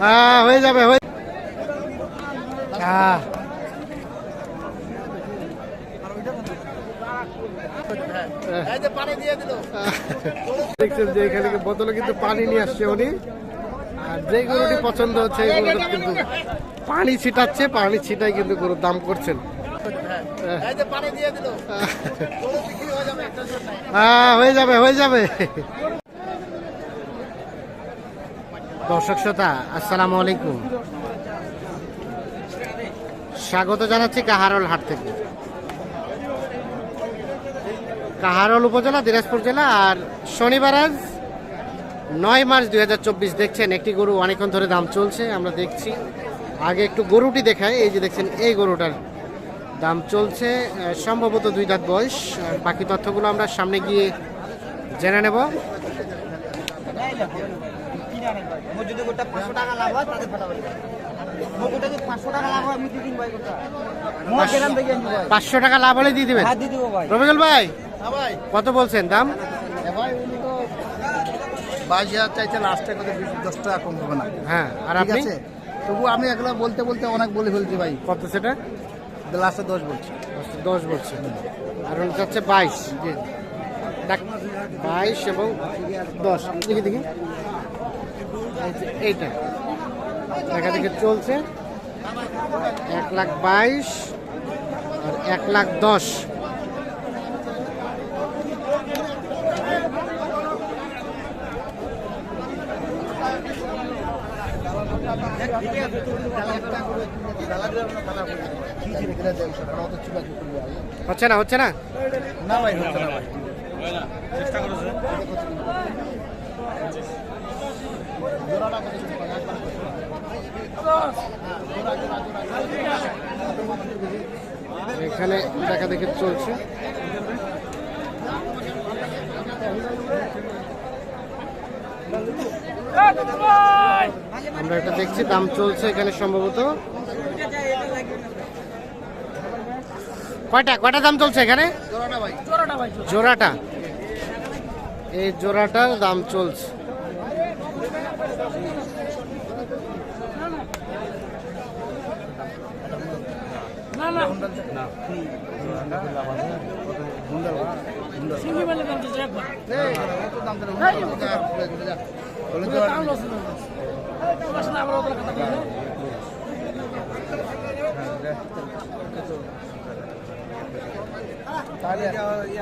হ্যাঁ। হয়ে। যাবে হয়ে হ্যাঁ। দেখছেন যে এখানে বোতলে কিন্তু পানি নিয়ে আসছে উনি। আর যে গরুটি পছন্দ হচ্ছে এই গরুটা কিন্তু পানি ছিটাচ্ছে পানি ছিটাই কিন্তু গরুর দাম করছেন। হ্যাঁ হয়ে যাবে হয়ে যাবে। দর্শক শ্রোতা, আসসালামু আলাইকুম। স্বাগত জানাচ্ছি কাহারল হাট থেকে। কাহারল উপজেলা, দিনাজপুর জেলা, আর শনিবার আজ নয় মার্চ দুই হাজার চব্বিশ, দেখছেন, একটি গরু অনেকক্ষণ ধরে দাম চলছে, আমরা দেখছি। আগে একটু গরুটি দেখাই, এই যে দেখছেন, এই গরুটার দাম চলছে সম্ভবত দুই দাঁত বয়স। বাকি তথ্যগুলো আমরা সামনে গিয়ে জেনে নেব। পাঁচশো টাকা লাভ হয় হয় হলে দিয়ে দিবেন? হ্যাঁ ভাই। রবিকুল ভাই কত বলছেন দাম? বাইশ হাজার চাইছে লাস্টে কত দশ টাকা কম হবে না। হ্যাঁ আর আপনি? আছে। তবু আমি এগুলো বলতে বলতে অনেক বলে ফেলছি ভাই। কত সেটা? লাস্টে দশ বলছি। দশ বলছেন আর উনি যাচ্ছে বাইশ। দেখ, বাইশ এবং দশ। দেখি দেখি। এইটা। দেখা দেখে চলছে। এক লাখ বাইশ আর এক লাখ দশ। হচ্ছে না হচ্ছে না? না ভাই হচ্ছে না ভাই। এখানে দেখা দেখে চলছে। আমরা এটা দেখছি দাম চলছে এখানে সম্ভবত। কয়টা কয়টা দাম চলছে এখানে? জোড়াটা এই জোড়াটার দাম চলছে।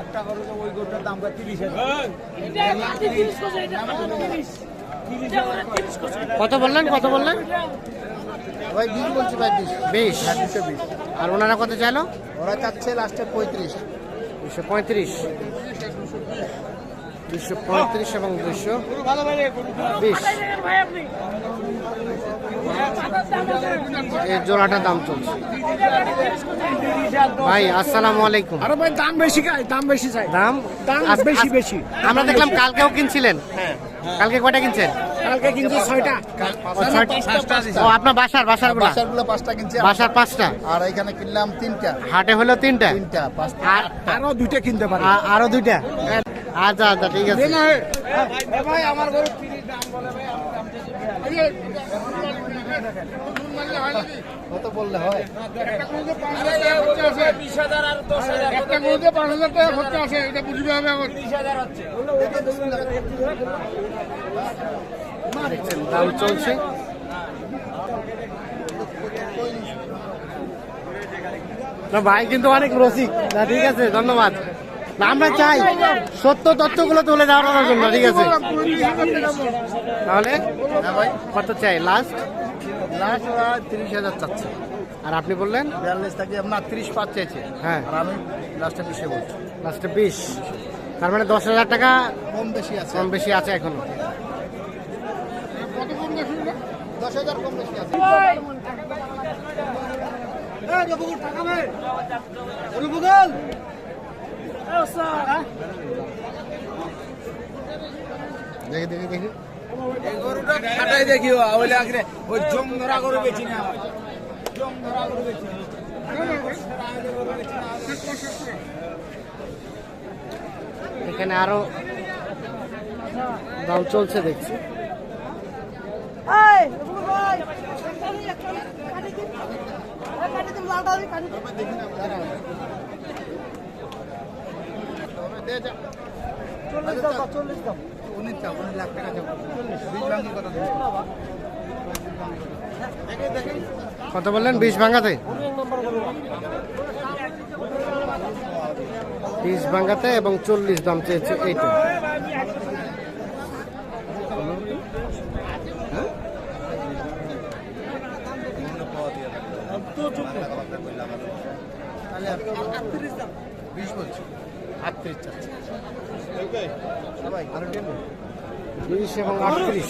একটা করে ওই গোটার দাম তিরিশ কত বললেন? কত বললেন? ভাই বিশ বলছি ভাই বিশ। বিশ? হ্যাঁ দুশো বিশ। আর ওনারা কত চাইলো? ওরা চাচ্ছে লাস্টে পঁয়ত্রিশ। দুশো পঁয়ত্রিশ। দুশো পঁয়ত্রিশ এবং দুশো বিশ। এই জোড়াটার দাম চলছে। ভাই আসসালামু আলাইকুম। আরে ভাই দাম বেশি খাই দাম বেশি চাই। দাম? দাম বেশি, বেশি। আমরা দেখলাম কালকেও কিনছিলেন। কালকে কয়টা কিনছেন? কালকে কিন্তু ছয়টা। ও, ছয়টা- ও আপনার বাসার বাসারগুলা? বাসারগুলো পাঁচটা কিনছে। বাসার পাঁচটা? আর এখানে কিনলাম তিনটা। হাটে হলো তিনটা? তিনটা পাঁচটা। আর আরও দুইটা কিনতে পারি। আরও দুইটা? আচ্ছা আচ্ছা ঠিক আছে। ভাই আমার গরু কত বললে হয়? একটা গরুতে পাঁচ হাজার টাকা খরচা আছে এটা বুঝবে হবে আমার দেখছেন দাম চলছে? ভাই কিন্তু অনেক রসিক। না ঠিক আছে ধন্যবাদ। আমরা চাই সত্য তথ্যগুলো তুলে দেওয়ার জন্য ঠিক আছে? তাহলে? হ্যাঁ ভাই। কত চাই? লাস্ট লাস্ট ওরা তিরিশ হাজার চাচ্ছে। আর আপনি বললেন? বিয়াল্লিশ থেকে আপনার তিরিশ পাঁচ চাইছে। হ্যাঁ। আর আমি লাস্টে বিশে বলছি। লাস্টে বিশ। তার মানে দশ হাজার টাকা কম বেশি আছে। কম বেশি আছে এখনও। দশ হাজার কম বেশি আছে। দেখি দেখি দেখি। খাটাই দেখি ওই লাগলে ওই জম ধরা গরু বেচি না জম ধরা গরু বেচি এখানে আরও দাম চলছে দেখছি। উনিশ উনিশ লাখ টাকা কত বললেন? বিশ ভাঙাতে? বিশ ভাঙাতে এবং চল্লিশ দাম চেয়েছে এইটা। বিশ বলছি। আটত্রিশ চাচ্ছি সবাই আরও টেন বিশ এবং আটত্রিশ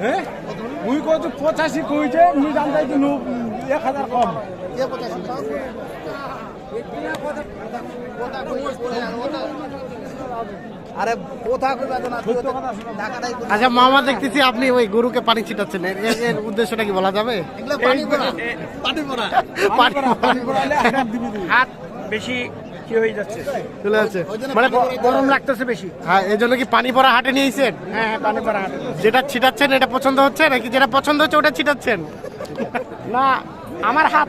হ্যাঁ? মুই কত পঁচাশি কইছে মুই দাম চাইছি নু- এক হাজার কম। আরে আচ্ছা মামা দেখতেছি আপনি ওই গরুকে পানি ছিটাচ্ছেন। এর- উদ্দেশ্যটা কি বলা যাবে? এগুলো পানি পড়া। পানি পড়া। পানি পানি পড়ালে হাত দিবি দিবি হাত বেশি কি হয়ে যাচ্ছে। চলে যাচ্ছে। মানে গরম লাগতেছে বেশি। হ্যাঁ এই জন্য কি পানি পড়া হাটে নিয়েছেন? হ্যাঁ হ্যাঁ পানি পড়া যেটা ছিটাচ্ছেন এটা পছন্দ হচ্ছে? নাকি যেটা পছন্দ হচ্ছে ওটা ছিটাচ্ছেন? না আমার হাত।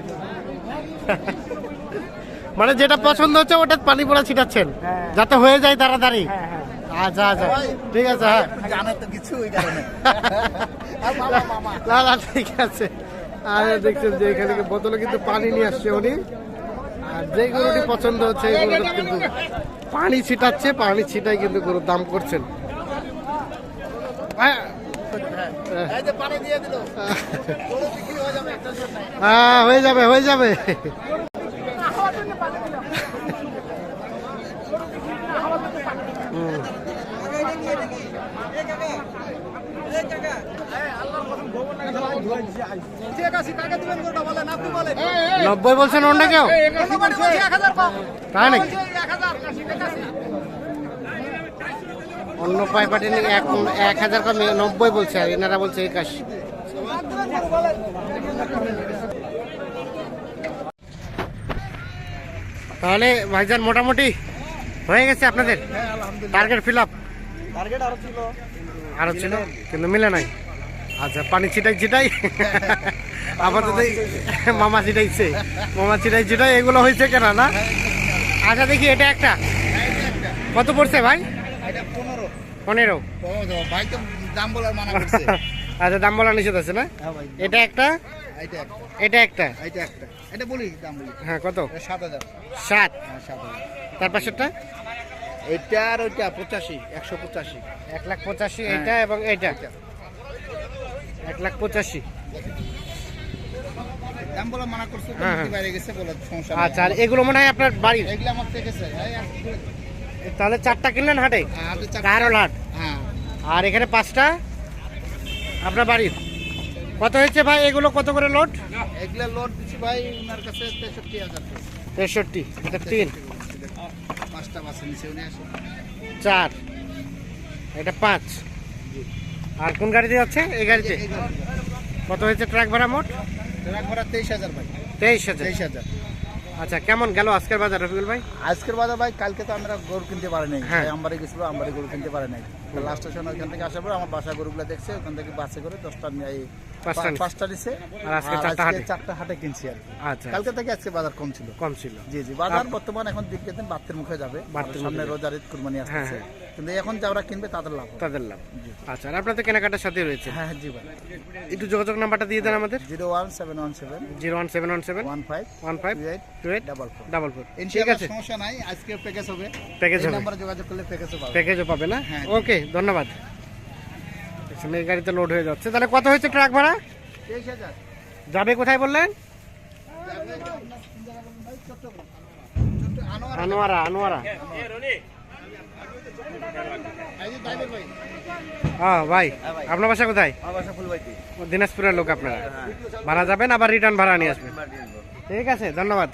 মানে যেটা পছন্দ হচ্ছে ওটা পানি পড়া ছিটাচ্ছেন? হ্যাঁ। যাতে হয়ে যায় তাড়াতাড়ি? হ্যাঁ হ্যাঁ। আচ্ছা আচ্ছা। ঠিক আছে হ্যাঁ। জানে তো কিছু ওই কারণে আর মামা মামা। না না ঠিক আছে। আর দেখছেন যে এখানে বোতলে কিন্তু পানি নিয়ে আসছে উনি। আর যে গরুটি পছন্দ হচ্ছে এই গরুটা কিন্তু পানি ছিটাচ্ছে পানি ছিটাই কিন্তু গরুর দাম করছেন। হ্যাঁ। হয়ে যাবে হ্যাঁ যাবে হয়ে যাবে। হুম। নব্বই বলছেন অন্য কেউ? তাই নাকি? অন্য পাইপাটি এক এক হাজার কমে নব্বই বলছে আর এনারা বলছে একাশি। তাহলে ভাইজান মোটামুটি হয়ে গেছে আপনাদের? টার্গেট ফিল আপ টার্গেট আরও ছিল। আরও ছিল কিন্তু মিলে নাই। আচ্ছা পানি ছিটাই ছিটাই। আপাতত মামা ছিটাইছে মামা ছিটাই ছিটাই এগুলো হয়েছে কেন না? আচ্ছা দেখি এটা একটা। কত পড়ছে ভাই? পনেরো। আচ্ছা দাম বলা নিষেধ আছে না? হ্যাঁ এটা একটা? এটা একটা? এটা একটা এটা বলি দাম বলি হ্যাঁ কত? সাত। হাজার সাত হ্যাঁ তার পাশেরটা? এটা আর ওইটা পঁচাশি একশো পঁচাশি। এক লাখ পঁচাশি হ্যাঁ। এটা এবং এটা এক লাখ পঁচাশি। হ্যাঁ, হ্যাঁ। আচ্ছা আর এগুলো মনে হয় আপনার বাড়ির? তাহলে চারটা কিনলেন হাটে? হাট হ্যাঁ। আর এখানে পাঁচটা? আপনার বাড়ির? কত হয়েছে ভাই এগুলো? কত করে লোড? এগুলো লোড দিচ্ছি ভাই ওনার কাছে তেষট্টি হাজার তেষট্টি এটা তিন। পাঁচটা বাসে নিচে উনি আসে চার এটা পাঁচ। আর কোন গাড়িতে যাচ্ছে? এই গাড়িতে? কত হয়েছে ট্রাক ভাড়া মোট? ট্রাক ভাড়া তেইশ হাজার ভাই। তেইশ হাজার? তেইশ হাজার। আচ্ছা কেমন গেল আজকের বাজার রফিকুল ভাই? আজকের বাজার ভাই কালকে তো আমরা গরু কিনতে পারি নাই। হ্যাঁ। আমবাড়ি গেছিল আমার গরু কিনতে পারি নাই। লাস্ট স্টেশন ওইখান থেকে আসার পর আমার বাসা গরুগুলো দেখছে ওখান থেকে বাসে করে দশটা নিয়ে পাঁচটা পা- নিছে। আর আজকে চারটা হাটে? চারটা হাটে কিনছি আর আচ্ছা। কালকে থেকে আজকে বাজার কম ছিল। কম ছিল। জি জি বাজার বর্তমান এখন দিনকে দিন বাড়তির মুখে যাবে। সামনে রোজার ঈদ কুরবানি আসছে হ্যাঁ, কিন্তু এখন যারা কিনবে তাদের লাভ তাদের লাভ। আচ্ছা আর আপনার কেনাকাটার সাথে রয়েছে? হ্যাঁ জি ভাই। একটু যোগাযোগ নাম্বারটা দিয়ে দেন আমাদের। Zero one seven one seven zero one seven one seven one five one five two eight two eight double four. Double four. ঠিক আছে। সমস্যা নাই আজকে প্যাকেজ হবে। প্যাকেজ হবে। নাম্বারে যোগাযোগ করলে প্যাকেজও পাবে। প্যাকেজও পাবে না? হ্যাঁ। ওকে ধন্যবাদ। এখানে এই গাড়িতে লোড হয়ে যাচ্ছে। তাহলে কত হয়েছে ট্রাক ভাড়া? যাবে কোথায় বললেন? আনোয়ারা আনোয়ারা। হ্যাঁ ভাই আপনার বাসা কোথায়? দিনাজপুরের লোক আপনারা। ভাড়া যাবেন আবার রিটার্ন ভাড়া নিয়ে আসবেন। ঠিক আছে ধন্যবাদ।